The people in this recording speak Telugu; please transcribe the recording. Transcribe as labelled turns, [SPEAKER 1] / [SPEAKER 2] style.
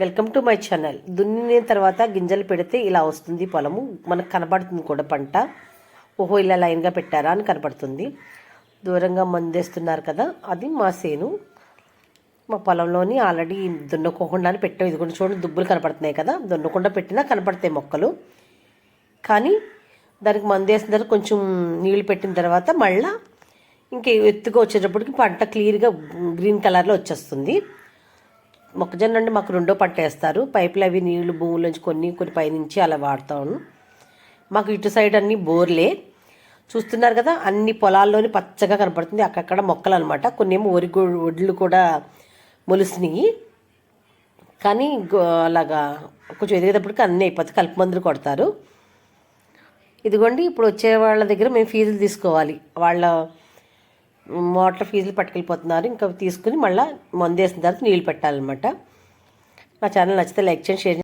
[SPEAKER 1] Welcome to my channel. దున్నిన తర్వాత గింజలు పెడితే ఇలా వస్తుంది పొలము. మనకు కనబడుతుంది కూడా పంట. ఓహో ఇలా లైన్గా పెట్టారా అని కనపడుతుంది దూరంగా మందేస్తున్నారు కదా అది మా సేను. మా పొలంలోని ఆల్రెడీ దున్నకోకుండానే పెట్టాం. ఇది కూడా చూడండి దుబ్బులు కనపడుతున్నాయి కదా. దున్నకుండా పెట్టినా కనపడతాయి మొక్కలు. కానీ దానికి మందేసిన తర్వాత కొంచెం నీళ్ళు పెట్టిన తర్వాత మళ్ళీ ఇంకా ఎత్తుగా వచ్చేటప్పటికి పంట క్లియర్గా గ్రీన్ కలర్లో వచ్చేస్తుంది. మొక్కజొన్న అంటే మాకు రెండో పంట వేస్తారు. పైపులు అవి నీళ్ళు భూముల కొన్ని కొన్ని పైనుంచి అలా వాడతాను మాకు ఇటు సైడ్ అన్ని బోర్లే. చూస్తున్నారు కదా అన్ని పొలాల్లోని పచ్చగా కనపడుతుంది. అక్కడక్కడ మొక్కలు అనమాట కొన్ని ఏమో వరి ఒడ్లు వడ్లు కూడా మొలుసినాయి. కానీ గో- అలాగా కొంచెం ఎదిగేటప్పటికి అన్నీ అయిపోతాయి. కలుపు మందులు కొడతారు. ఇదిగోండి ఇప్పుడు వచ్చే వాళ్ళ దగ్గర మేము ఫీజులు తీసుకోవాలి. వాళ్ళ మోటార్ ఫీజులు పట్టుకెళ్ళిపోతున్నారు. ఇంకా తీసుకుని మళ్ళీ మందేసిన తర్వాత నీళ్ళు పెట్టాలన్నమాట. నా ఛానల్ నచ్చితే లైక్ చేయండి షేర్